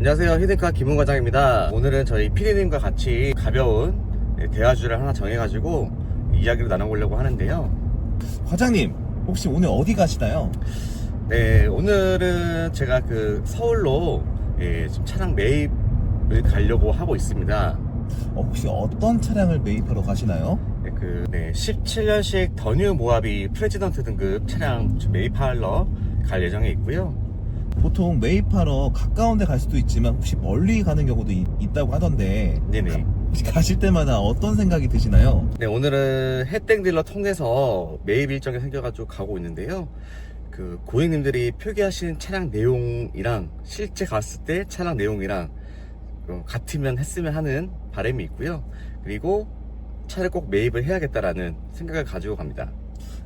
안녕하세요. 히든카 김훈 과장입니다. 오늘은 저희 피디님과 같이 가벼운 대화주를 하나 정해가지고 이야기를 나눠보려고 하는데요. 과장님, 혹시 오늘 어디 가시나요? 네, 오늘은 제가 그 서울로 예, 지금 차량 매입을 가려고 하고 있습니다. 어, 혹시 어떤 차량을 매입하러 가시나요? 네, 그, 네, 17년식 더뉴 모하비 프레지던트 등급 차량 매입하러 갈 예정에 있고요. 보통 매입하러 가까운 데 갈 수도 있지만 혹시 멀리 가는 경우도 있, 있다고 하던데 네네. 혹시 가실 때마다 어떤 생각이 드시나요? 네, 오늘은 햇땡 딜러 통해서 매입 일정이 생겨가지고 가고 있는데요. 그 고객님들이 표기하신 차량 내용이랑 실제 갔을 때 차량 내용이랑 어, 같으면 했으면 하는 바람이 있고요. 그리고 차를 꼭 매입을 해야겠다라는 생각을 가지고 갑니다.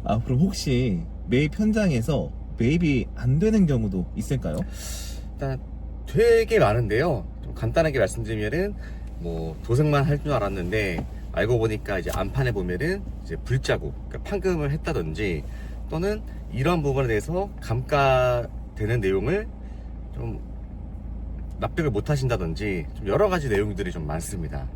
아, 그럼 혹시 매입 현장에서 매입이 안 되는 경우도 있을까요? 일단 되게 많은데요. 좀 간단하게 말씀드리면은 뭐 도색만 할 줄 알았는데 알고 보니까 이제 안판에 보면은 이제 불자국, 그러니까 판금을 했다든지 또는 이런 부분에 대해서 감가되는 내용을 좀 납득을 못 하신다든지 좀 여러 가지 내용들이 좀 많습니다.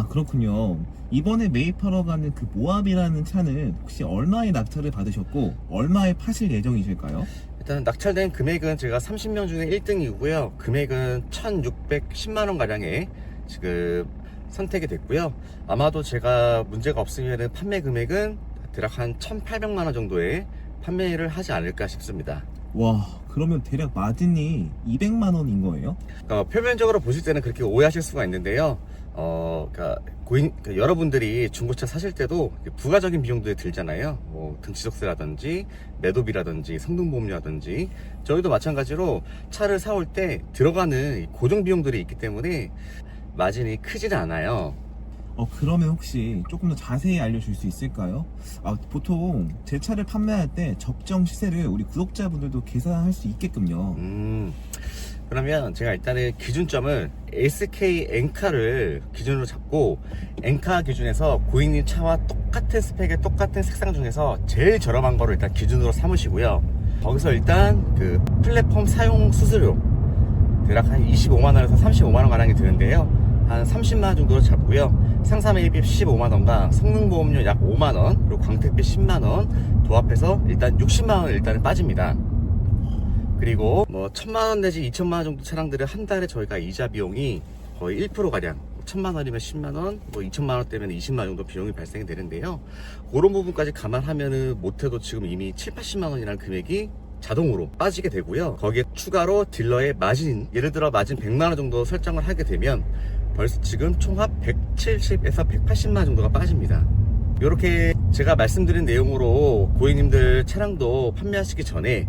아, 그렇군요. 이번에 매입하러 가는 그 모압이라는 차는 혹시 얼마의 낙찰을 받으셨고 얼마에 파실 예정이실까요? 일단 낙찰된 금액은 제가 30명 중에 1등이고요. 금액은 1,610만 원 가량에 지금 선택이 됐고요. 아마도 제가 문제가 없으면 판매 금액은 대략 한 1,800만 원 정도에 판매를 하지 않을까 싶습니다. 와, 그러면 대략 마진이 200만 원인 거예요? 어, 표면적으로 보실 때는 그렇게 오해하실 수가 있는데요. 어, 그러니까 고인, 그러니까 여러분들이 중고차 사실 때도 부가적인 비용들이 들잖아요. 뭐 등치석세라든지 매도비라든지 성능보험료라든지 저희도 마찬가지로 차를 사올 때 들어가는 이 고정 비용들이 있기 때문에 마진이 크지는 않아요. 어, 그러면 혹시 조금 더 자세히 알려줄 수 있을까요? 아, 보통 제 차를 판매할 때 적정 시세를 우리 구독자분들도 계산할 수 있게끔요. 음, 그러면 제가 일단은 기준점을 SK 엔카를 기준으로 잡고 엔카 기준에서 고객님 차와 똑같은 스펙의 똑같은 색상 중에서 제일 저렴한 거를 일단 기준으로 삼으시고요. 거기서 일단 그 플랫폼 사용 수수료 대략 한 25만 원에서 35만 원 가량이 드는데요. 한 30만원 정도로 잡고요. 상사 매입비 15만원과 성능보험료 약 5만원, 그리고 광택비 10만원, 도합해서 일단 60만원 일단은 빠집니다. 그리고 뭐 천만 원 내지 이천만 원 정도 차량들은 한 달에 저희가 이자 비용이 거의 1% 가량 천만 원이면 10만 원, 뭐 2천만 원대면 20만 원 정도 비용이 발생이 되는데요. 그런 부분까지 감안하면은 못해도 지금 이미 7, 80만 원이라는 금액이 자동으로 빠지게 되고요. 거기에 추가로 딜러의 마진, 예를 들어 마진 100만 원 정도 설정을 하게 되면 벌써 지금 총합 170에서 180만 원 정도가 빠집니다. 이렇게 제가 말씀드린 내용으로 고객님들 차량도 판매하시기 전에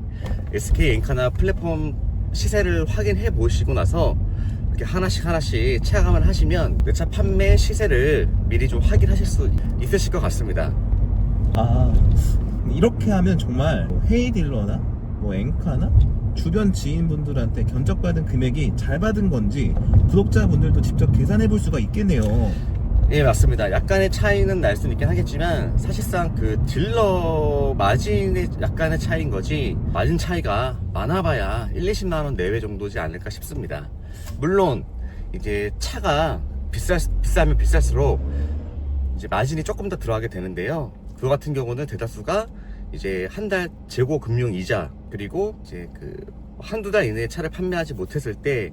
SK 엔카나 플랫폼 시세를 확인해 보시고 나서 이렇게 하나씩 하나씩 체감을 하시면 내 차 판매 시세를 미리 좀 확인하실 수 있으실 것 같습니다. 아, 이렇게 하면 정말 뭐 헤이딜러나 뭐 앵카나 주변 지인분들한테 견적받은 금액이 잘 받은 건지 구독자분들도 직접 계산해 볼 수가 있겠네요. 예, 맞습니다. 약간의 차이는 날 수는 있긴 하겠지만 사실상 그 딜러 마진의 약간의 차이인 거지 마진 차이가 많아봐야 1, 20만 원 내외 정도지 않을까 싶습니다. 물론 이제 차가 비싸 비싸면 비쌀수록 이제 마진이 조금 더 들어가게 되는데요. 그거 같은 경우는 대다수가 이제 한 달 재고 금융 이자 그리고 이제 그 한두 달 이내에 차를 판매하지 못했을 때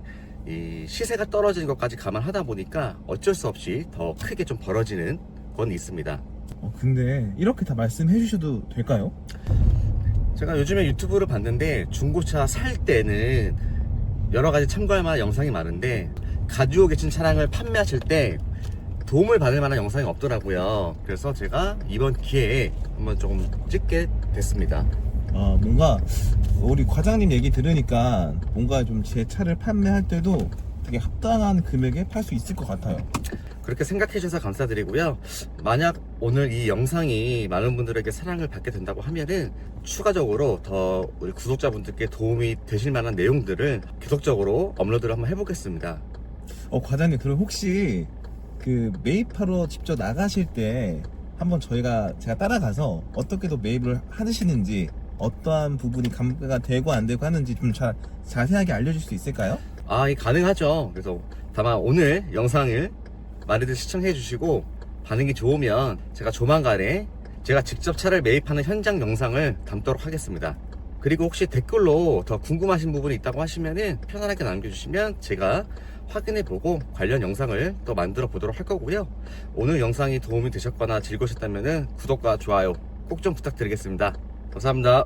이 시세가 떨어지는 것까지 감안하다 보니까 어쩔 수 없이 더 크게 좀 벌어지는 건 있습니다. 어, 근데 이렇게 다 말씀해 주셔도 될까요? 제가 요즘에 유튜브를 봤는데 중고차 살 때는 여러 가지 참고할 만한 영상이 많은데 가지고 계신 차량을 판매하실 때 도움을 받을 만한 영상이 없더라고요. 그래서 제가 이번 기회에 한번 조금 찍게 됐습니다. 아, 뭔가 우리 과장님 얘기 들으니까 뭔가 좀 제 차를 판매할 때도 되게 합당한 금액에 팔 수 있을 것 같아요. 그렇게 생각해 주셔서 감사드리고요. 만약 오늘 이 영상이 많은 분들에게 사랑을 받게 된다고 하면은 추가적으로 더 우리 구독자분들께 도움이 되실 만한 내용들을 계속적으로 업로드를 한번 해보겠습니다. 어, 과장님, 그럼 혹시 그 매입하러 직접 나가실 때 한번 저희가 제가 따라가서 어떻게 더 매입을 하시는지 어떠한 부분이 감가가 되고 안 되고 하는지 좀 자, 자세하게 알려줄 수 있을까요? 아, 이 가능하죠. 그래서 다만 오늘 영상을 많이들 시청해 주시고 반응이 좋으면 제가 조만간에 제가 직접 차를 매입하는 현장 영상을 담도록 하겠습니다. 그리고 혹시 댓글로 더 궁금하신 부분이 있다고 하시면은 편안하게 남겨주시면 제가 확인해 보고 관련 영상을 또 만들어 보도록 할 거고요. 오늘 영상이 도움이 되셨거나 즐거우셨다면은 구독과 좋아요 꼭 좀 부탁드리겠습니다. 감사합니다.